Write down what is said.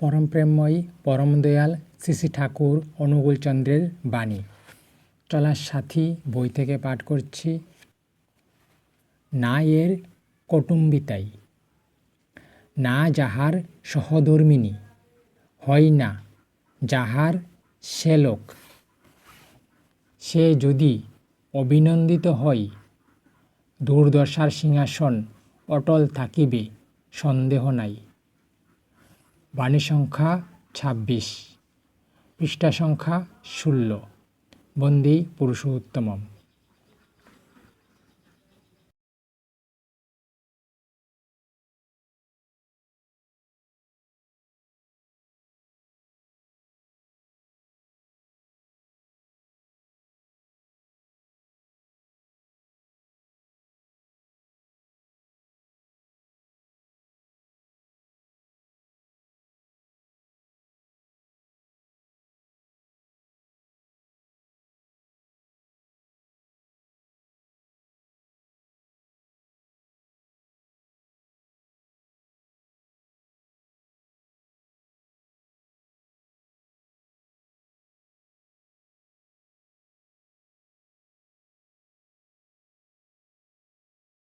পরম প্রেমময়ী, পরম দয়াল শ্রী ঠাকুর অনুকূলচন্দ্রের বাণী। চলার সাথী বই থেকে পাঠ করছি। না এর কটুম্বিতাই, না যাহার সহধর্মিণী হয় না যাহার সে লোক সে যদি অভিনন্দিত হয়, দুর্দশার সিংহাসন অটল থাকিবে, সন্দেহ নাই। বাণী সংখ্যা ছাব্বিশ পৃষ্ঠা সংখ্যা ষোলো বন্দী পুরুষোত্তমম।